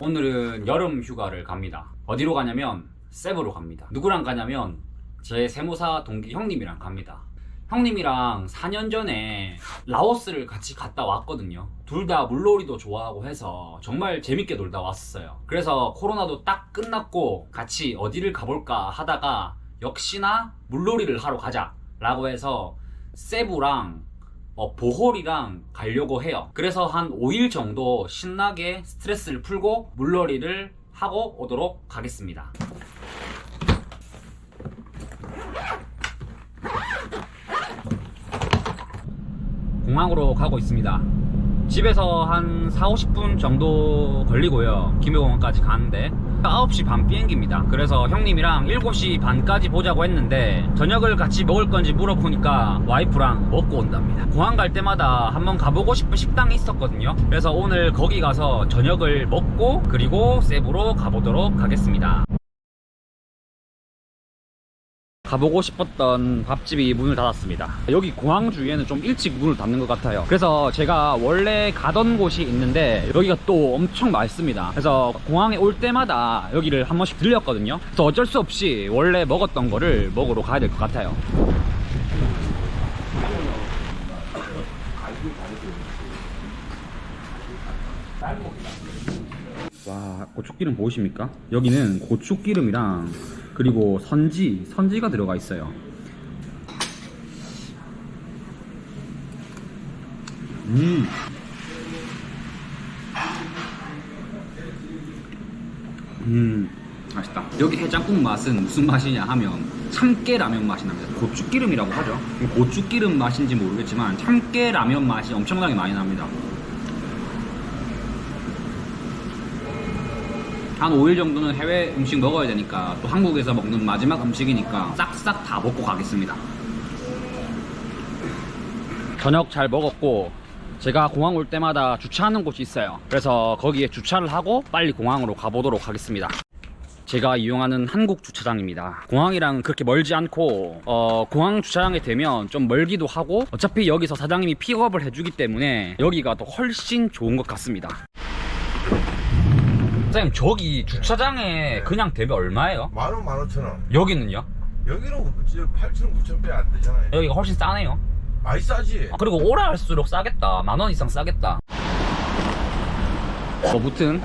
오늘은 여름 휴가를 갑니다. 어디로 가냐면 세부로 갑니다. 누구랑 가냐면 제 세무사 동기 형님이랑 갑니다. 형님이랑 4년 전에 라오스를 같이 갔다 왔거든요. 둘 다 물놀이도 좋아하고 해서 정말 재밌게 놀다 왔어요. 그래서 코로나도 딱 끝났고 같이 어디를 가볼까 하다가 역시나 물놀이를 하러 가자 라고 해서 세부랑 어, 보홀이랑 가려고 해요. 그래서 한 5일 정도 신나게 스트레스를 풀고 물놀이를 하고 오도록 하겠습니다. 공항으로 가고 있습니다. 집에서 한 4, 50분 정도 걸리고요. 김해공항까지 가는데 9시 반 비행기입니다. 그래서 형님이랑 7시 반까지 보자고 했는데 저녁을 같이 먹을 건지 물어보니까 와이프랑 먹고 온답니다. 공항 갈 때마다 한번 가보고 싶은 식당이 있었거든요. 그래서 오늘 거기 가서 저녁을 먹고 그리고 세부로 가보도록 하겠습니다. 가보고 싶었던 밥집이 문을 닫았습니다. 여기 공항 주위에는 좀 일찍 문을 닫는 것 같아요. 그래서 제가 원래 가던 곳이 있는데 여기가 또 엄청 맛있습니다. 그래서 공항에 올 때마다 여기를 한 번씩 들렸거든요. 그래서 어쩔 수 없이 원래 먹었던 거를 먹으러 가야 될 것 같아요. 와 고추기름 보이십니까? 여기는 고추기름이랑 그리고 선지 선지가 들어가 있어요 음 음, 맛있다. 여기 해장국 맛은 무슨 맛이냐 하면 참깨 라면 맛이 납니다. 고추기름이라고 하죠. 고추기름 맛인지 모르겠지만 참깨 라면 맛이 엄청나게 많이 납니다. 한 5일 정도는 해외 음식 먹어야 되니까 또 한국에서 먹는 마지막 음식이니까 싹싹 다 먹고 가겠습니다. 저녁 잘 먹었고 제가 공항 올 때마다 주차하는 곳이 있어요. 그래서 거기에 주차를 하고 빨리 공항으로 가보도록 하겠습니다. 제가 이용하는 한국 주차장입니다. 공항이랑 그렇게 멀지 않고 어, 공항 주차장에 되면 좀 멀기도 하고 어차피 여기서 사장님이 픽업을 해주기 때문에 여기가 더 훨씬 좋은 것 같습니다. 사장님 저기 주차장에 그냥 대면 얼마예요? 만원 만 오천 원 여기는요? 여기는 8천 원 9천 빼 안 되잖아요 여기가 훨씬 싸네요. 많이 싸지 아, 그리고 오래 할수록 싸겠다. 만 원 이상 싸겠다. 뭐 무튼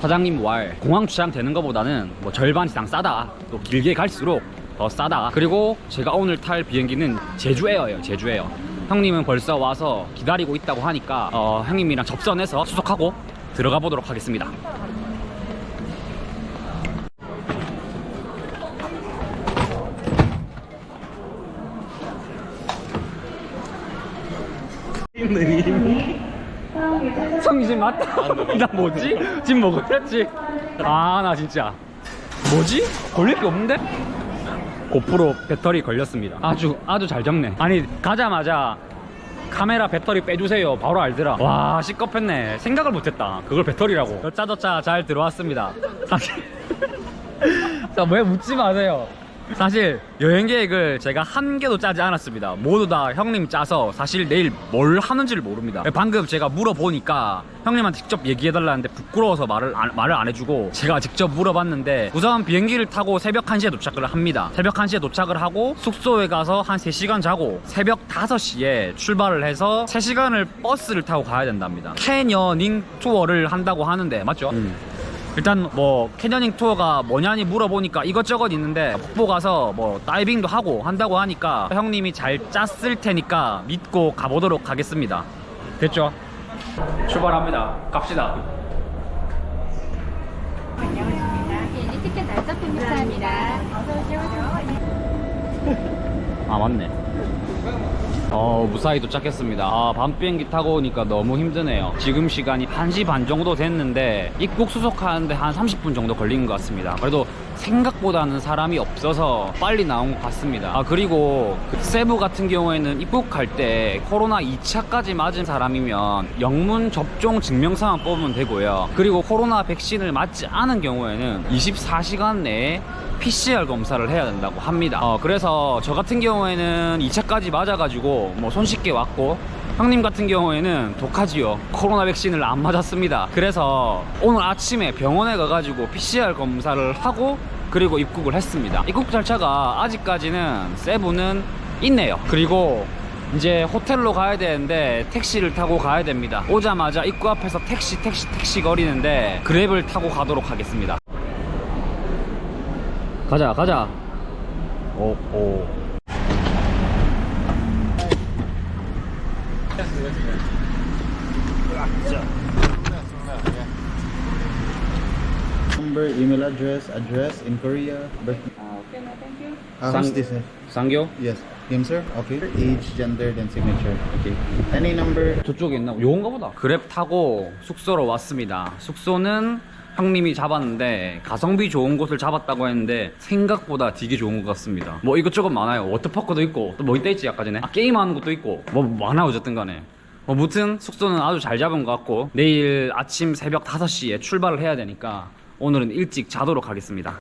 사장님 말 공항 주차장 되는 것보다는 뭐 절반 이상 싸다. 또 길게 갈수록 더 싸다. 그리고 제가 오늘 탈 비행기는 제주에어예요. 제주에어. 형님은 벌써 와서 기다리고 있다고 하니까 어, 형님이랑 접선해서 수속하고 들어가 보도록 하겠습니다. 성진 맞다. 나 뭐지? 지금 먹었지? 아, 나 진짜. 뭐지? 걸릴 게 없는데? 고프로 배터리 걸렸습니다. 아주, 아주 잘 적네. 아니, 가자마자 카메라 배터리 빼주세요. 바로 알더라. 와, 시겁했네. 생각을 못했다. 그걸 배터리라고. 여짜저짜 잘 들어왔습니다. 사실. 자, 왜 묻지 마세요. 사실 여행 계획을 제가 한 개도 짜지 않았습니다. 모두 다 형님 짜서 사실 내일 뭘 하는지를 모릅니다. 방금 제가 물어보니까 형님한테 직접 얘기해달라는데 부끄러워서 말을 안, 말을 안 해주고 제가 직접 물어봤는데 우선 비행기를 타고 새벽 1시에 도착을 합니다. 새벽 1시에 도착을 하고 숙소에 가서 한 3시간 자고 새벽 5시에 출발을 해서 3시간을 버스를 타고 가야 된답니다. 캐녀닝 투어를 한다고 하는데 맞죠? 일단 뭐 캐녀닝 투어가 뭐냐니 물어보니까 이것저것 있는데 폭포 가서 뭐 다이빙도 하고 한다고 하니까 형님이 잘 짰을 테니까 믿고 가보도록 하겠습니다. 됐죠? 출발합니다. 갑시다. 아 맞네. 어 무사히 도착했습니다. 아, 밤 비행기 타고 오니까 너무 힘드네요. 지금 시간이 1시 반 정도 됐는데 입국 수속하는데 한 30분 정도 걸린 것 같습니다. 그래도 생각보다는 사람이 없어서 빨리 나온 것 같습니다. 아 그리고 그 세부 같은 경우에는 입국할 때 코로나 2차까지 맞은 사람이면 영문 접종 증명서만 뽑으면 되고요. 그리고 코로나 백신을 맞지 않은 경우에는 24시간 내에 PCR 검사를 해야 된다고 합니다. 어, 그래서 저 같은 경우에는 2차까지 맞아가지고 뭐 손쉽게 왔고 형님 같은 경우에는 독하지요. 코로나 백신을 안 맞 았습니다. 그래서 오늘 아침에 병원에 가가지고 PCR 검사를 하고 그리고 입국을 했습니다. 입국 절차가 아직까지는 세부는 있네요. 그리고 이제 호텔로 가야 되는데 택시를 타고 가야 됩니다. 오자마자 입구 앞에서 택시 택시 택시 거리는데 그랩을 타고 가도록 하겠습니다. 가자 가자. 오 오. Number, email address, address in Korea. Birth. Okay na, thank you. Uh, Sang- who's this? sir? 상교? Yes. Him, sir? Okay. Age, gender, then signature. 오케이. Any number? 저쪽에 있나? 요건가 보다. 그랩 타고 숙소로 왔습니다. 숙소는 형님이 잡았는데 가성비 좋은 곳을 잡았다고 했는데 생각보다 되게 좋은 것 같습니다. 뭐 이것저것 많아요. 워터파크도 있고 또 뭐 있다 있지 아까 전에? 아, 게임하는 것도 있고 뭐 많아 어쨌든 간에. 뭐 무튼 숙소는 아주 잘 잡은 것 같고 내일 아침 새벽 5시에 출발을 해야 되니까 오늘은 일찍 자도록 하겠습니다.